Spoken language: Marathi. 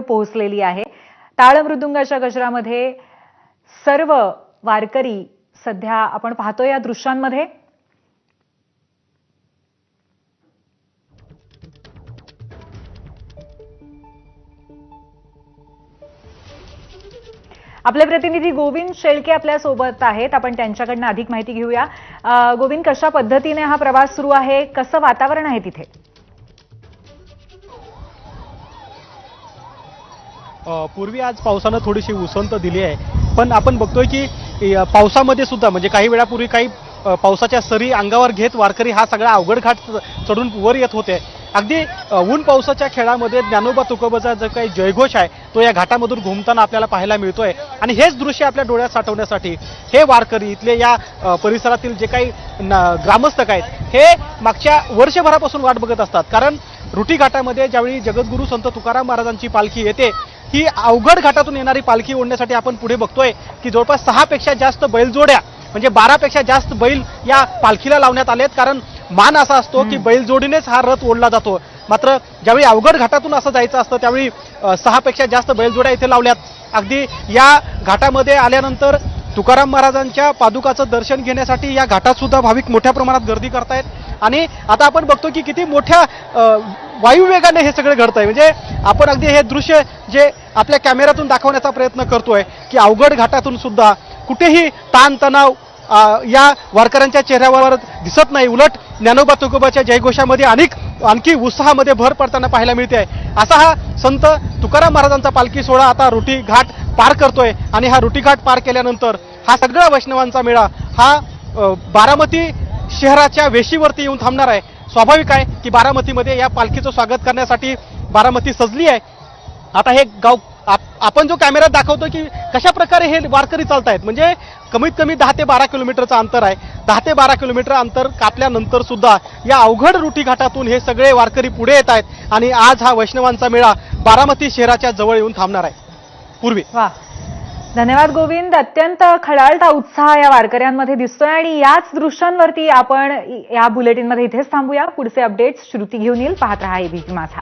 पोहोचलेली आहे. ताळमृदुंगाच्या गजरामध्ये सर्व वारकरी सध्या आपण पाहतो या दृश्यांमध्ये. आपले प्रतिनिधी गोविंद शेळके आपल्यासोबत आहेत. आपण त्यांच्याकडनं अधिक माहिती घेऊया. गोविंद कशा पद्धतीने हा प्रवास सुरू आहे? कसं वातावरण आहे तिथे? पूर्वी आज पावसानं थोडीशी उसंत दिली आहे. पण आपण बघतोय की पावसामध्ये सुद्धा म्हणजे काही वेळापूर्वी काही पावसाच्या सरी अंगावर घेत वारकरी हा सगळा अवघड घाट चढून वर येत होते. अगदी ऊन पावसाच्या खेळामध्ये ज्ञानोबा तुकोबाचा जो काही जयघोष आहे तो या घाटामधून घुमताना आपल्याला पाहायला मिळतोय. आणि हेच दृश्य आपल्या डोळ्यात साठवण्यासाठी हे वारकरी इथले या परिसरातील जे काही न- ग्रामस्थक आहेत हे मागच्या वर्षभरापासून वाट बघत असतात. कारण रुटी घाटामध्ये ज्यावेळी जगद्गुरू संत तुकाराम महाराजांची पालखी येते ही अवघड घाटातून येणारी पालखी ओढण्यासाठी आपण पुढे बघतोय की जवळपास सहा पेक्षा जास्त बैलजोड्या म्हणजे बारापेक्षा जास्त बैल या पालखीला लावण्यात आलेत. कारण मान असा असतो की बैलजोडीनेच हा रथ ओढला जातो. मात्र ज्यावेळी अवघड घाटातून असं जायचं असतं त्यावेळी सहापेक्षा जास्त बैलजोड्या इथे लावल्यात. अगदी या घाटामध्ये आल्यानंतर तुकाराम महाराजांच्या पादुकाचं दर्शन घेण्यासाठी या घाटात सुद्धा भाविक मोठ्या प्रमाणात गर्दी करतायत. आणि आता आपण बघतो की किती मोठ्या वायुवेगाने हे सगळं घडतंय. म्हणजे आपण अगदी हे दृश्य जे आपल्या कॅमेऱ्यातून दाखवण्याचा प्रयत्न करतोय की अवघड घाटातून सुद्धा कुठेही ताणतणाव या वारकऱ्यांच्या चेहऱ्यावर दिसत नाही. उलट ज्ञानोबा तुकोबाच्या जयघोषामध्ये अनेक आणखी उत्साहामध्ये भर पडताना पाहायला मिळते आहे असा हा संत तुकाराम महाराजांचा पालखी सोहळा आता रोटी घाट पार करतोय आणि हा रुटीघाट पार केल्यानंतर हा सगळा वैष्णवांचा मेळा हा बारामती शहराच्या वेशीवरती येऊन थांबणार आहे. स्वाभाविक आहे की बारामतीमध्ये या पालखीचं स्वागत करण्यासाठी बारामती सजली आहे. आता हे गाव आप- आपण जो कॅमेऱ्यात दाखवतो की कशा प्रकारे हे वारकरी चालतायत म्हणजे कमीत कमी दहा ते बारा किलोमीटरचं अंतर आहे. दहा ते बारा किलोमीटर अंतर कापल्यानंतर सुद्धा या अवघड रुटी घाटातून हे सगळे वारकरी पुढे येत आहेत आणि आज हा वैष्णवांचा मेळा बारामती शहराच्या जवळ येऊन थांबणार आहे. पूर्वी वा. धन्यवाद गोविंद. अत्यंत खळाळता उत्साह या वारकऱ्यांमध्ये दिसतोय आणि याच दृश्यांवरती आपण या बुलेटिनमध्ये इथेच थांबूया. पुढचे अपडेट्स श्रुती घेऊन येईल. पाहत राहा एबीपी माझा.